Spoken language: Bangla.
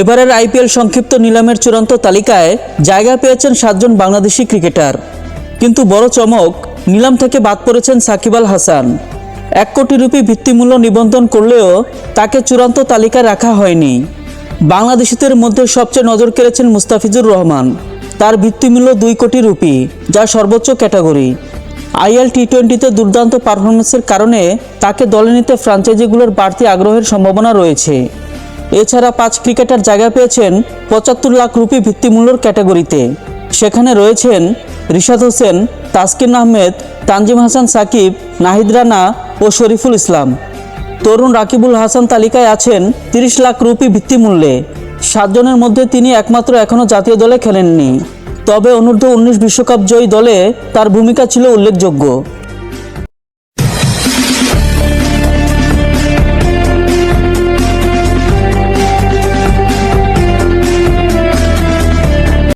এবারের আইপিএল সংক্ষিপ্ত নিলামের চূড়ান্ত তালিকায় জায়গা পেয়েছেন সাতজন বাংলাদেশি ক্রিকেটার। কিন্তু বড় চমক, নিলাম থেকে বাদ পড়েছেন সাকিব আল হাসান। এক কোটি রুপি ভিত্তিমূল্য নিবন্ধন করলেও তাকে চূড়ান্ত তালিকায় রাখা হয়নি। বাংলাদেশিদের মধ্যে সবচেয়ে নজর কেড়েছেন মুস্তাফিজুর রহমান। তার ভিত্তিমূল্য দুই কোটি রুপি, যা সর্বোচ্চ ক্যাটাগরি। আইএল টি টোয়েন্টিতে দুর্দান্ত পারফরমেন্সের কারণে তাকে দলে নিতে ফ্রাঞ্চাইজিগুলোর বাড়তি আগ্রহের সম্ভাবনা রয়েছে। এছাড়া পাঁচ ক্রিকেটার জায়গা পেয়েছেন পঁচাত্তর লাখ রুপি ভিত্তিমূল্যর ক্যাটাগরিতে। সেখানে রয়েছেন রিশাদ হোসেন, তাসকিন আহমেদ, তানজিম হাসান সাকিব, নাহিদ রানা ও শরীফুল ইসলাম। তরুণ রাকিবুল হাসান তালিকায় আছেন তিরিশ লাখ রুপি ভিত্তিমূল্যে। সাতজনের মধ্যে তিনি একমাত্র এখনও জাতীয় দলে খেলেননি। তবে অনূর্ধ্ব উনিশ বিশ্বকাপ জয়ী দলে তার ভূমিকা ছিল উল্লেখযোগ্য।